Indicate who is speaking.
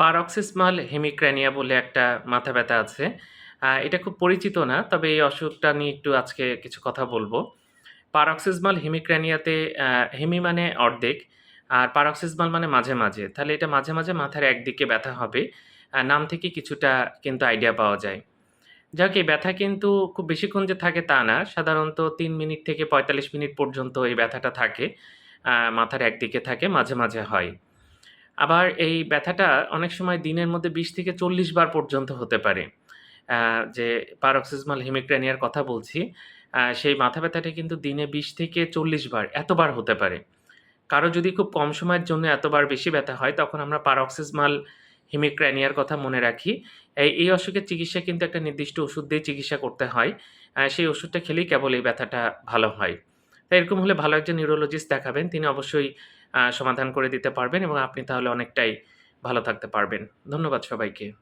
Speaker 1: পারক্সিসমাল হেমিক্র্যানিয়া বলে একটা মাথা ব্যথা আছে। এটা খুব পরিচিত না। তবে এই অসুখটা নিয়ে একটু আজকে কিছু কথা বলব পারক্সিসমাল হেমিক্র্যানিয়াতে আ হেমি মানে অর্ধেক, আর পারক্সিসমাল মানে মাঝে, মাঝে। তাহলে এটা মাঝে, মাঝে মাথার একদিকে ব্যথা হবে। নাম থেকে কিছুটা কিন্তু আইডিয়া পাওয়া যায়। যাক এই ব্যথা কিন্তু খুব বেশিক্ষণ যে থাকে তা না। সাধারণত তিন মিনিট থেকে ৪৫ মিনিট পর্যন্ত এই ব্যথাটা থাকে। মাথার একদিকে থাকে, মাঝে, মাঝে হয়। আবার এই ব্যথাটা অনেক সময় দিনের মধ্যে ২০ থেকে ৪০ বার পর্যন্ত হতে পারে। যে paroxysmal hemicrania র কথা বলছি, সেই মাথা ব্যথাটা কিন্তু দিনে ২০ থেকে ৪০ বার, এতবার হতে পারে। কারও যদি খুব কম সময়ের জন্য এতবার বেশি ব্যথা হয়, তখন আমরা paroxysmal hemicrania র কথা মনে রাখি। এই, অসুখের চিকিৎসা কিন্তু একটা নির্দিষ্ট ওষুধ দিয়ে চিকিৎসা করতে হয়। সেই ওষুধটা খেলেই কেবল এই ব্যথাটা ভালো হয়। তো এরকম হলে ভালো একজন নিউরোলজিস্ট দেখাবেন। তিনি অবশ্যই সমাধান করে দিতে পারবেন এবং আপনি তাহলে অনেকটাই ভালো থাকতে পারবেন। ধন্যবাদ সবাইকে।